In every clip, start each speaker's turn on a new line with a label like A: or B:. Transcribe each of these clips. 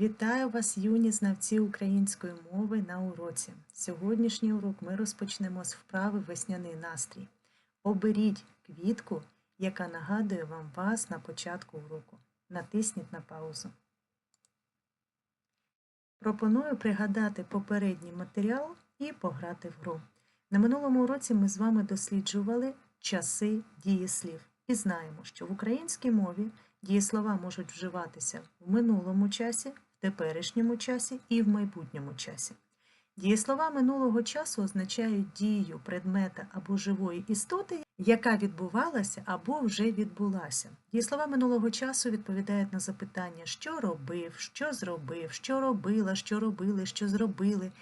A: Вітаю вас, юні знавці української мови на уроці. Сьогоднішній урок ми розпочнемо з вправи весняний настрій. Оберіть квітку, яка нагадує вам вас на початку уроку. Натисніть на паузу. Пропоную пригадати попередній матеріал і пограти в гру. На минулому уроці ми з вами досліджували часи дієслів і знаємо, що в українській мові дієслова можуть вживатися в минулому часі, в теперішньому часі і в майбутньому часі. Дієслова минулого часу означають дію предмета або живої істоти, яка відбувалася або вже відбулася. Дієслова минулого часу відповідають на запитання, що робив, що зробив, що робила, що робили, що зробили.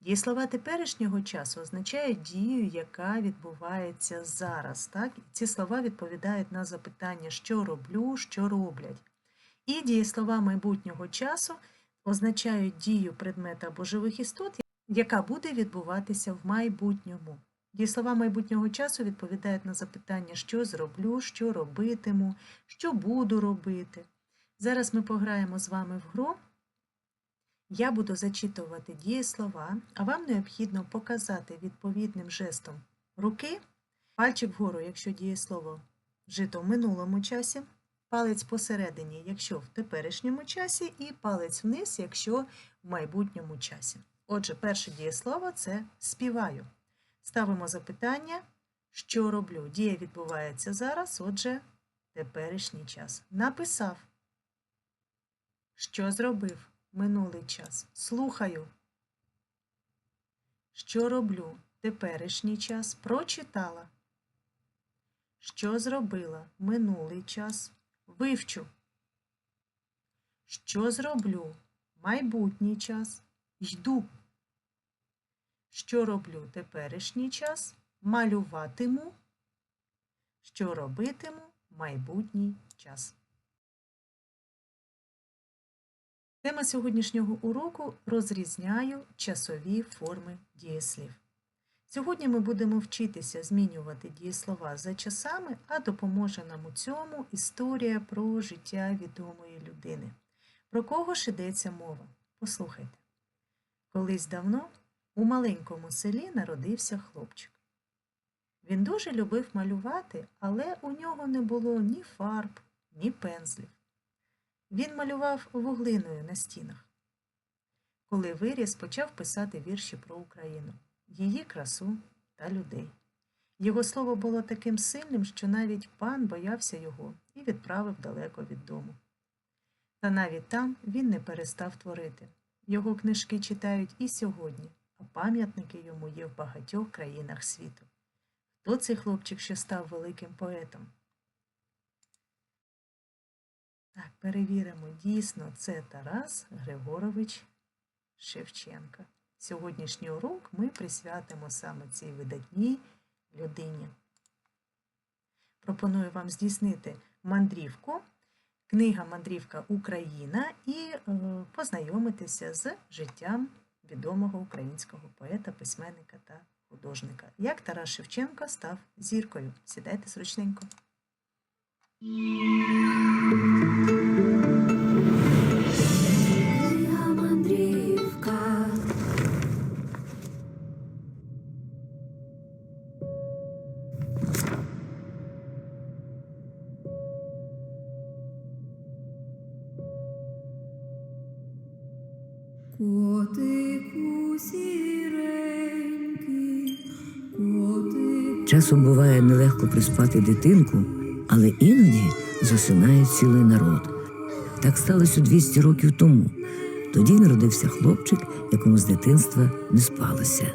A: Дієслова теперішнього часу означають дію, яка відбувається зараз. Так? Ці слова відповідають на запитання, що роблю, що роблять. І дієслова майбутнього часу означають дію предмета або живих істот, яка буде відбуватися в майбутньому. Дієслова майбутнього часу відповідають на запитання, що зроблю, що робитиму, що буду робити. Зараз ми пограємо з вами в гру. Я буду зачитувати дієслова, а вам необхідно показати відповідним жестом руки, пальчик вгору, якщо дієслово вжито в минулому часі, палець посередині, якщо в теперішньому часі, і палець вниз, якщо в майбутньому часі. Отже, перше дієслово це співаю. Ставимо запитання, що роблю. Дія відбувається зараз, отже, теперішній час. Написав. Що зробив? Минулий час. Слухаю. Що роблю? Теперішній час. Прочитала. Що зробила? Минулий час. Вивчу. Що зроблю? Майбутній час. Йду. Що роблю? Теперішній час. Малюватиму. Що робитиму? Майбутній час. Тема сьогоднішнього уроку розрізняю часові форми дієслів. Сьогодні ми будемо вчитися змінювати дієслова за часами, а допоможе нам у цьому історія про життя відомої людини. Про кого ж ідеться мова? Послухайте. Колись давно у маленькому селі народився хлопчик. Він дуже любив малювати, але у нього не було ні фарб, ні пензлів. Він малював вуглиною на стінах. Коли виріс, почав писати вірші про Україну, її красу та людей. Його слово було таким сильним, що навіть пан боявся його і відправив далеко від дому. Та навіть там він не перестав творити. Його книжки читають і сьогодні, а пам'ятники йому є в багатьох країнах світу. Хто цей хлопчик, що став великим поетом? Так, перевіримо, дійсно, це Тарас Григорович Шевченка. Сьогоднішній урок ми присвятимо саме цій видатній людині. Пропоную вам здійснити мандрівку, книга Мандрівка Україна і е, познайомитися з життям відомого українського поета, письменника та художника. Як Тарас Шевченко став зіркою. Сідайте зручненько.
B: Часом буває нелегко приспати дитинку, але іноді засинає цілий народ. Так сталося 200 років тому. Тоді народився хлопчик, якому з дитинства не спалося.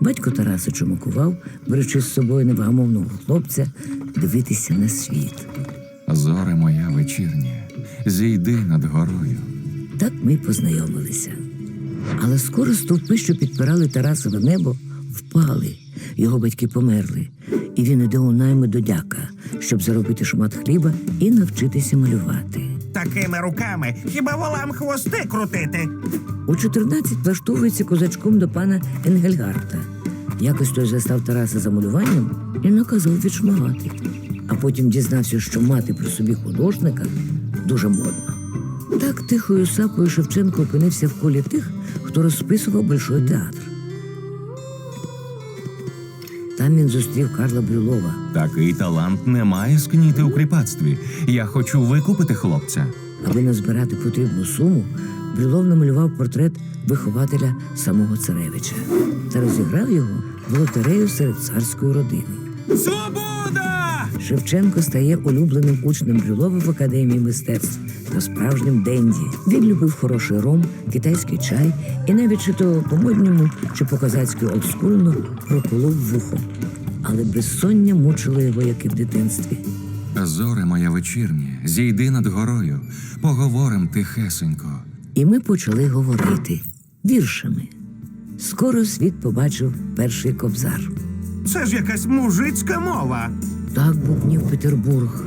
B: Батько Тараса чумакував, беручи з собою невгамовного хлопця дивитися на світ.
C: Зоре моя вечірня, зійди над горою.
B: Так ми й познайомилися. Але скоро стовпи, що підпирали Тарасове небо, впали. Його батьки померли, і він іде у найми до дяка, щоб заробити шмат хліба і навчитися малювати.
D: Такими руками хіба волам хвости крутити?
B: У 14 влаштовується козачком до пана Енгельгарта. Якось той застав Тараса за малюванням і наказав відшмагати. А потім дізнався, що мати при собі художника дуже модно. Так тихою сапою Шевченко опинився в колі тих, хто розписував Большой театр. Там він зустрів Карла Брюлова.
C: Такий талант не має скніти у кріпацтві. Я хочу викупити хлопця.
B: Аби назбирати потрібну суму, Брюлов намалював портрет вихователя самого царевича та розіграв його в лотерею серед царської родини.
D: Свобода!
B: Шевченко стає улюбленим учнем Брюлова в академії мистецтв та справжнім денді. Він любив хороший ром, китайський чай і навіть чи то по-модньому, чи по-козацьки олдскульно проколов вухом. Але безсоння мучило його, як і в дитинстві.
C: Зоре моя вечірнє, зійди над горою, поговорим тихесенько.
B: І ми почали говорити віршами. Скоро світ побачив перший кобзар.
D: Це ж якась мужицька мова.
B: Так бубнів Петербург,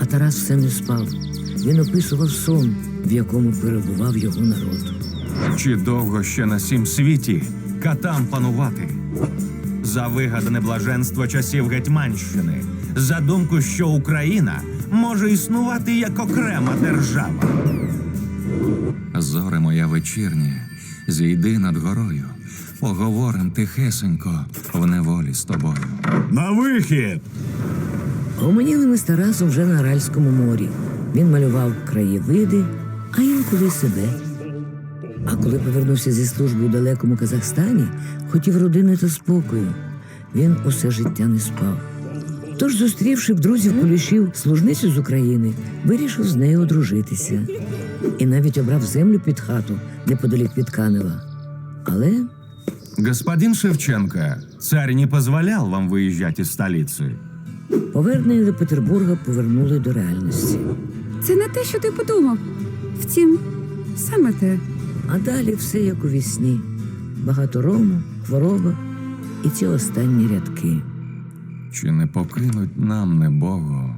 B: а Тарас все не спав. Він описував сон, в якому перебував його народ.
C: Чи довго ще на сім світі катам панувати? За вигадане блаженство часів Гетьманщини, за думку, що Україна може існувати як окрема держава. Зоре моя вечірнє, зійди над горою, поговорим тихесенько в неволі з тобою.
D: На вихід!
B: Гомоніли ми з Тарасом вже на Аральському морі. Він малював краєвиди, а інколи себе. А коли повернувся зі служби у далекому Казахстані, хотів родини та спокою. Він усе життя не спав. Тож, зустрівши б друзів кулішів служницю з України, вирішив з нею одружитися. І навіть обрав землю під хату неподалік від Канева. Але
C: Господин Шевченко, царь не позволял вам выезжать из столицы.
B: Повернення до Петербурга повернули до реальності.
E: Це не те, що ти подумав. Втім, саме те.
B: А далі все як у вісні. Багато рому, хвороба і ці останні рядки.
C: Чи не покинуть нам небого,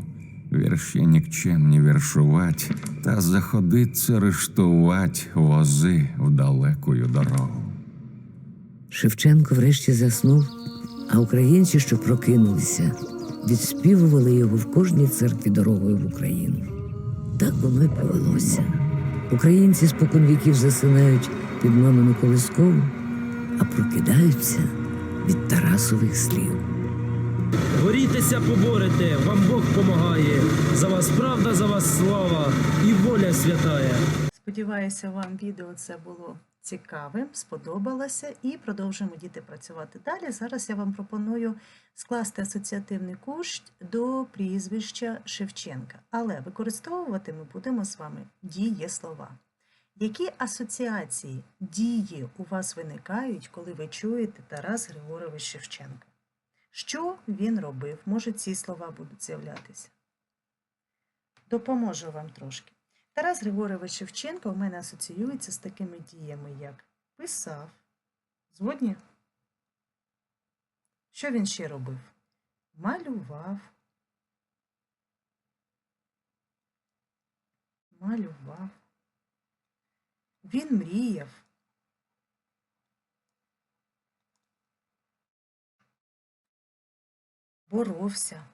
C: вірші нікчемні віршувать, та заходиться рештувать вози в далекую дорогу.
B: Шевченко врешті заснув, а українці, що прокинулися, відспівували його в кожній церкві дорогою в Україну. Так воно й повелося. Українці споконвіків засинають під мамину колискову, а прокидаються від Тарасових слів.
F: Борітеся, поборете, вам Бог помагає. За вас правда, за вас слава і воля святая.
A: Сподіваюся, вам відео це було цікавим, сподобалося і продовжуємо діти працювати далі. Зараз я вам пропоную скласти асоціативний курс до прізвища Шевченка, але використовувати ми будемо з вами дієслова. Які асоціації дії у вас виникають, коли ви чуєте Тарас Григорович Шевченка? Що він робив? Може, ці слова будуть з'являтися? Допоможу вам трошки. Тарас Григорович Шевченко у мене асоціюється з такими діями, як писав. Згодні? Що він ще робив? Малював. Малював. Він мріяв. Боровся.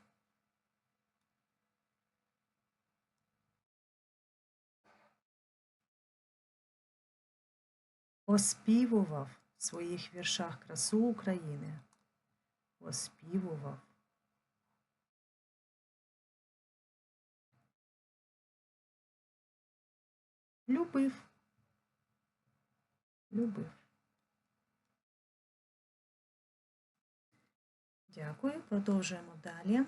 A: Оспівував в своїх віршах красу України. Оспівував. Любив. Любив. Дякую. Продовжуємо далі.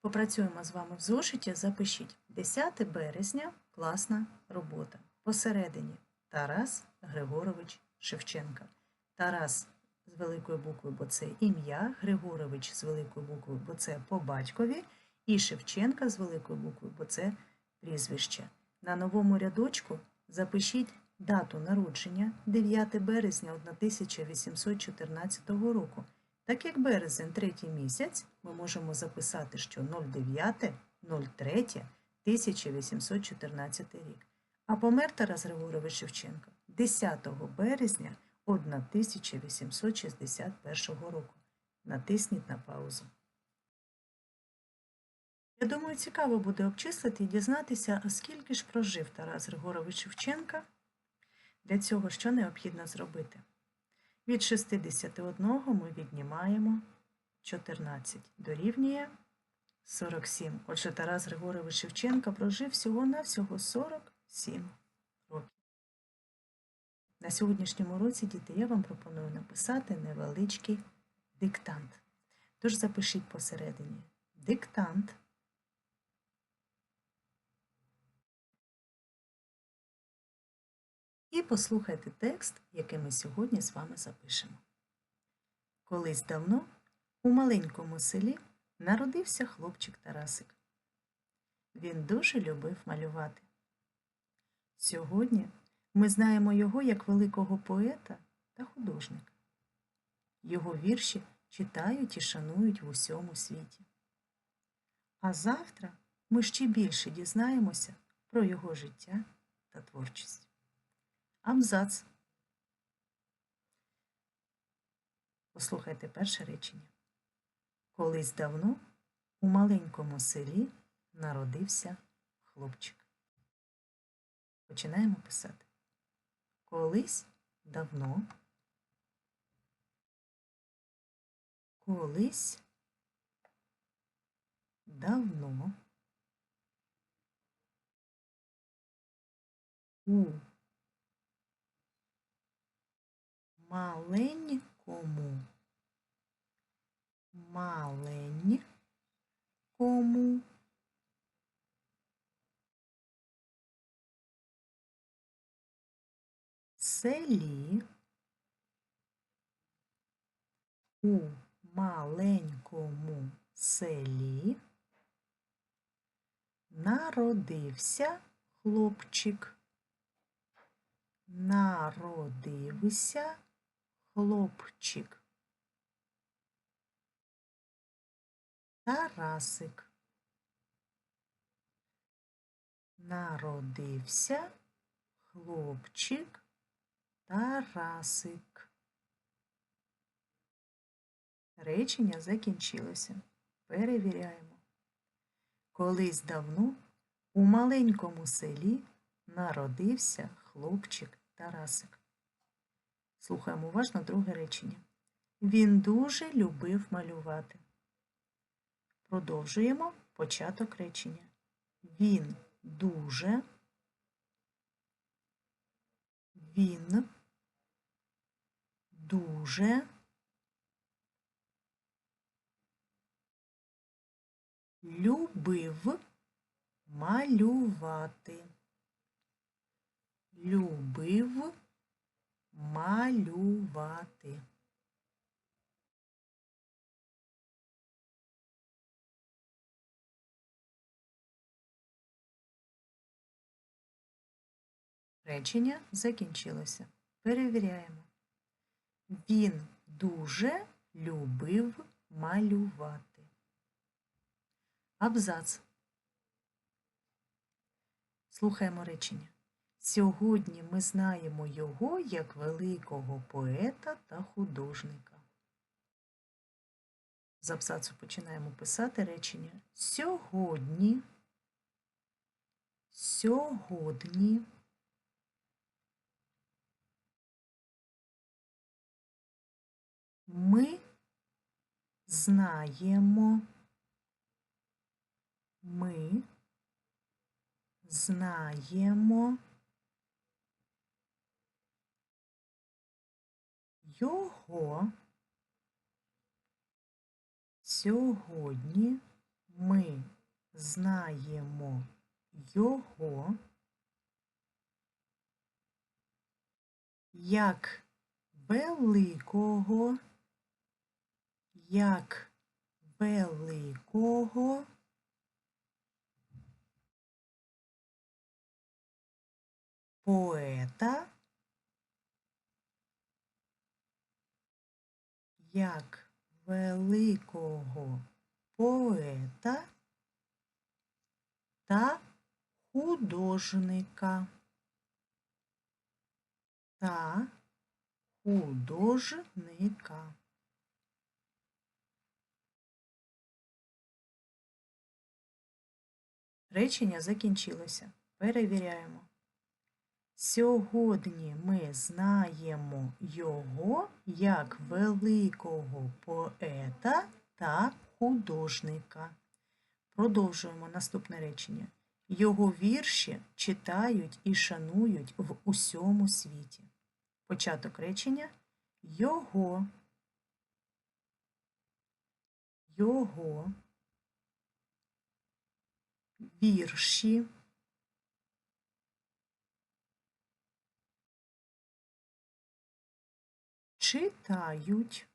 A: Попрацюємо з вами в зошиті. Запишіть 10 березня класна робота. Посередині Тарас Григорович Шевченка. Тарас з великої букви, бо це ім'я, Григорович з великої букви, бо це по батькові, і Шевченка з великої букви, бо це прізвище. На новому рядочку запишіть дату народження 9 березня 1814 року. Так як березень третій місяць, ми можемо записати, що 09, 03, 1814 рік. А помер Тарас Григорович Шевченко 10 березня 1861 року. Натисніть на паузу. Я думаю, цікаво буде обчислити і дізнатися, а скільки ж прожив Тарас Григорович Шевченка. Для цього що необхідно зробити? Від 61 ми віднімаємо 14 дорівнює 47. Отже, Тарас Григорович Шевченка прожив всього-навсього 47 років. На сьогоднішньому році, діти, я вам пропоную написати невеличкий диктант. Тож запишіть посередині диктант. І послухайте текст, який ми сьогодні з вами запишемо. Колись давно у маленькому селі народився хлопчик Тарасик. Він дуже любив малювати. Сьогодні ми знаємо його як великого поета та художника. Його вірші читають і шанують в усьому світі. А завтра ми ще більше дізнаємося про його життя та творчість. Абзац. Послухайте перше речення. Колись давно у маленькому селі народився хлопчик. Починаємо писати. Колись давно. Колись давно у маленькому маленькому селі у маленькому селі народився хлопчик. Народився хлопчик. Тарасик. Народився хлопчик Тарасик. Речення закінчилося. Перевіряємо. Колись давно у маленькому селі народився хлопчик Тарасик. Слухаємо уважно друге речення. Він дуже любив малювати. Продовжуємо початок речення. Він дуже, він дуже любив малювати. Любив малювати. Речення закінчилося. Перевіряємо. Він дуже любив малювати. Абзац. Слухаємо речення. Сьогодні ми знаємо його як великого поета та художника. З абзацу починаємо писати речення сьогодні. Сьогодні. Ми знаємо. Ми знаємо його. Сьогодні ми знаємо його як великого, як великого. Поета, як великого поета та художника. Та художника. Речення закінчилося. Перевіряємо. Сьогодні ми знаємо його як великого поета та художника. Продовжуємо наступне речення. Його вірші читають і шанують в усьому світі. Початок речення його. Його вірші. Читають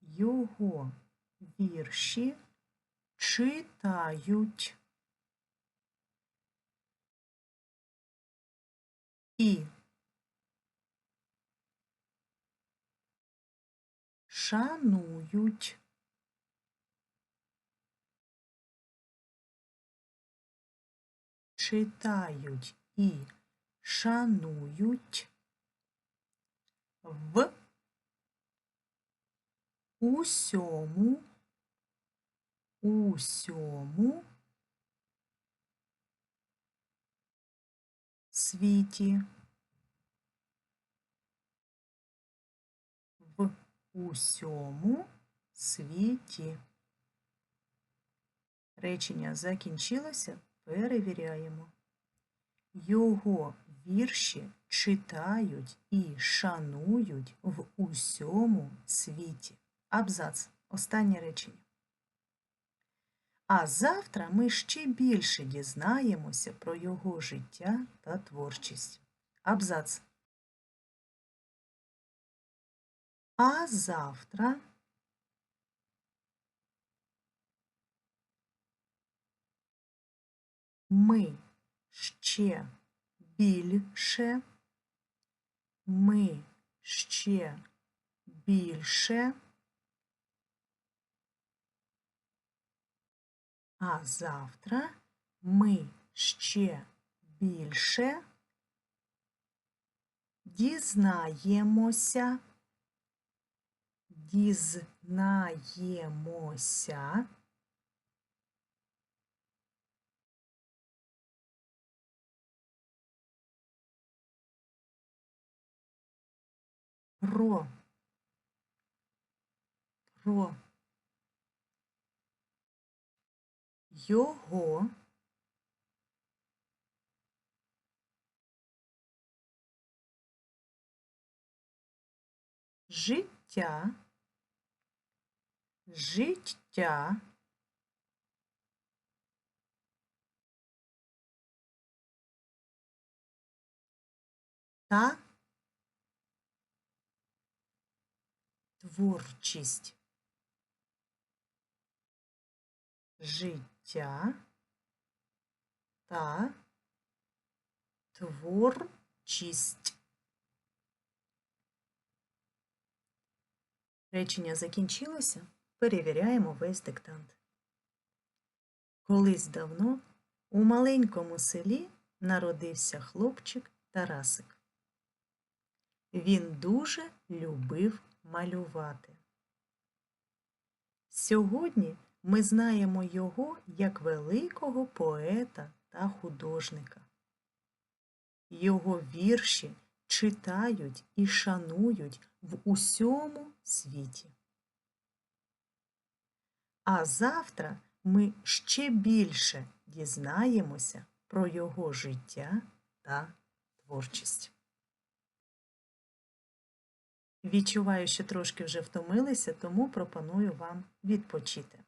A: його вірші читають. І шанують читають і шанують в усьому усьому світі. В усьому світі. Речення закінчилося. Перевіряємо. Його вірші читають і шанують в усьому світі. Абзац. Останнє речення. А завтра ми ще більше дізнаємося про його життя та творчість. Абзац. А завтра ми ще більше, ми ще більше, а завтра ми ще більше. Дізнаємося, дізнаємося. Про. Про. Його. Життя. Життя. Та творчість. Життя та творчість. Речення закінчилося. Перевіряємо весь диктант. Колись давно у маленькому селі народився хлопчик Тарасик. Він дуже любив малювати. Сьогодні ми знаємо його як великого поета та художника. Його вірші читають і шанують в усьому світі. А завтра ми ще більше дізнаємося про його життя та творчість. Відчуваю, що трошки вже втомилися, тому пропоную вам відпочити.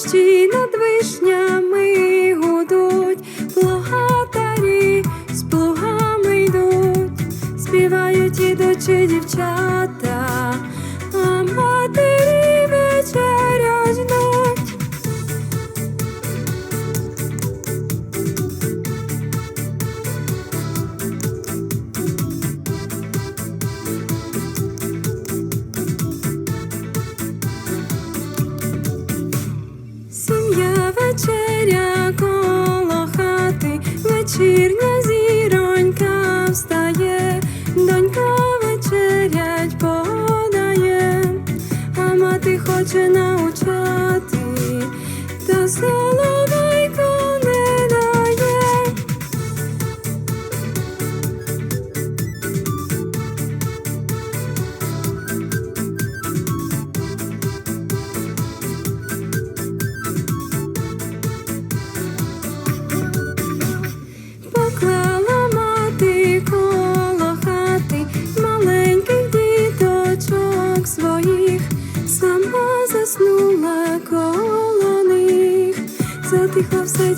E: Хрущі над вишнями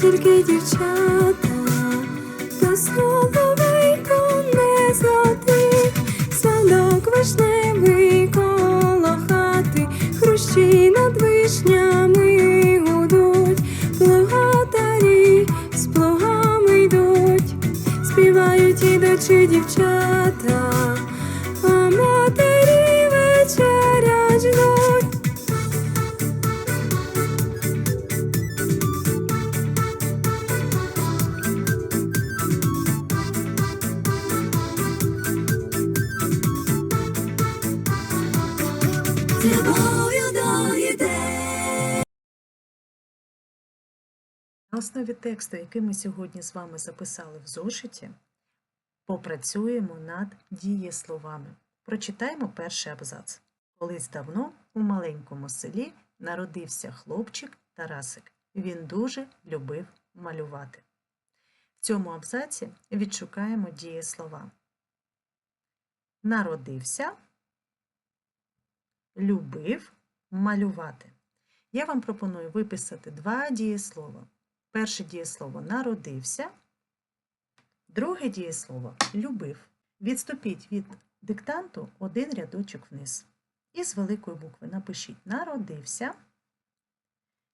G: тільки дівчата, то соловейко не злотий, садок вишневий коло хати, хрущі над вишнями гудуть, плугатарі з плугами йдуть, співають ідучі дівчата,
A: основі тексту, який ми сьогодні з вами записали в зошиті, попрацюємо над дієсловами. Прочитаємо перший абзац. Колись давно у маленькому селі народився хлопчик Тарасик. Він дуже любив малювати. В цьому абзаці відшукаємо дієслова. Народився, любив малювати. Я вам пропоную виписати два дієслова. Перше дієслово народився, друге дієслово любив. Відступіть від диктанту один рядочок вниз. І з великої букви напишіть народився.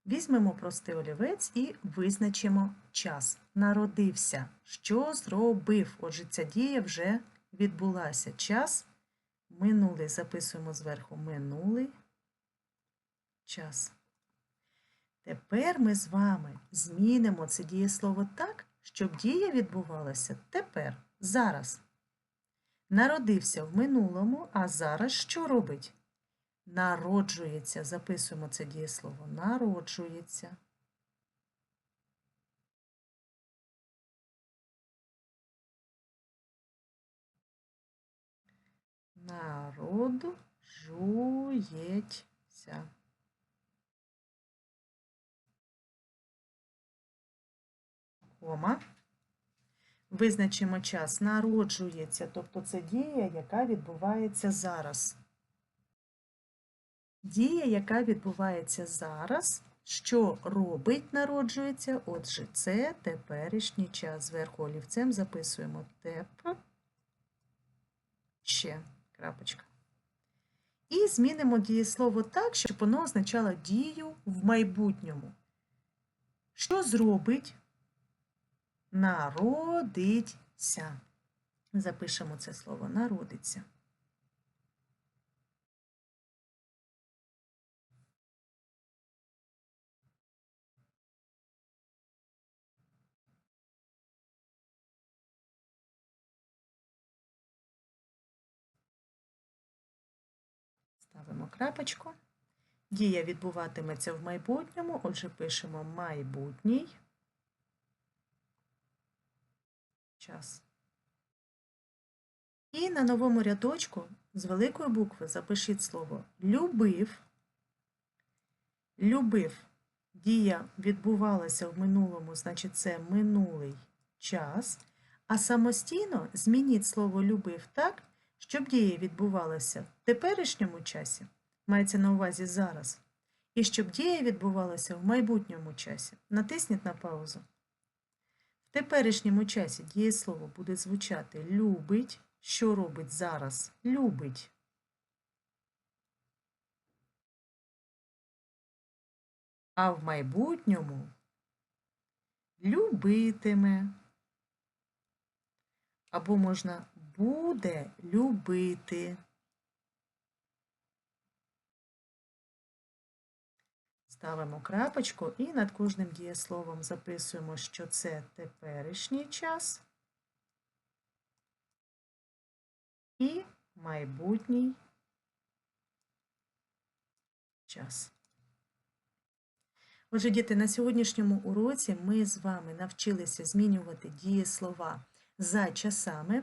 A: Візьмемо простий олівець і визначимо час. Народився. Що зробив? Отже, ця дія вже відбулася. Час минулий. Записуємо зверху минулий час. Тепер ми з вами змінимо це дієслово так, щоб дія відбувалася тепер, зараз. Народився в минулому, а зараз що робить? Народжується. Записуємо це дієслово. Народжується. Народжується. Кома. Визначимо час. Народжується, тобто це дія, яка відбувається зараз. Дія, яка відбувається зараз, що робить, народжується. Отже, це теперішній час. Зверху олівцем записуємо теп. Ще крапочка. І змінимо дієслово так, щоб воно означало дію в майбутньому. Що зробить? Народиться. Запишемо це слово народиться. Ставимо крапочку. Дія відбуватиметься в майбутньому, отже, пишемо майбутній час. І на новому рядочку з великої букви запишіть слово любив. Любив. Дія відбувалася в минулому, значить це минулий час. А самостійно змініть слово любив так, щоб дія відбувалася в теперішньому часі, мається на увазі зараз, і щоб дія відбувалася в майбутньому часі. Натисніть на паузу. Теперішньому часі дієслово буде звучати любить. Що робить зараз? Любить. А в майбутньому любитиме. Або можна буде любити. Ставимо крапочку і над кожним дієсловом записуємо, що це теперішній час і майбутній час. Отже, діти, на сьогоднішньому уроці ми з вами навчилися змінювати дієслова за часами.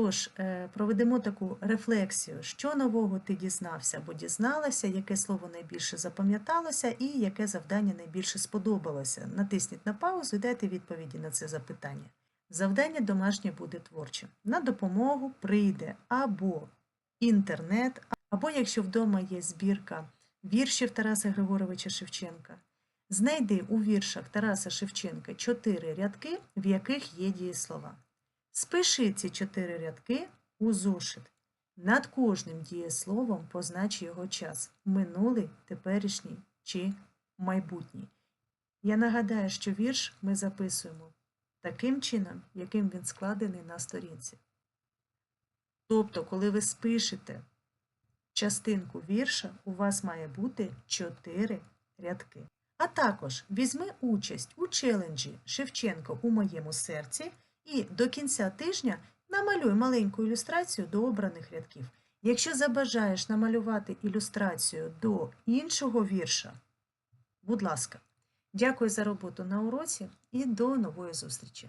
A: Тож, е, проведемо таку рефлексію, що нового ти дізнався або дізналася, яке слово найбільше запам'яталося і яке завдання найбільше сподобалося. Натисніть на паузу і дайте відповіді на це запитання. Завдання домашнє буде творчим. На допомогу прийде або інтернет, або якщо вдома є збірка віршів Тараса Григоровича Шевченка, Знайди у віршах Тараса Шевченка чотири рядки, в яких є дієслова. Спиши ці чотири рядки у зошит. Над кожним дієсловом познач його час минулий, теперішній чи майбутній. Я нагадаю, що вірш ми записуємо таким чином, яким він складений на сторінці. Тобто, коли ви спишете частинку вірша, у вас має бути чотири рядки. А також візьми участь у челенджі Шевченко у моєму серці і до кінця тижня намалюй маленьку ілюстрацію до обраних рядків. Якщо забажаєш намалювати ілюстрацію до іншого вірша, будь ласка, дякую за роботу на уроці і до нової зустрічі!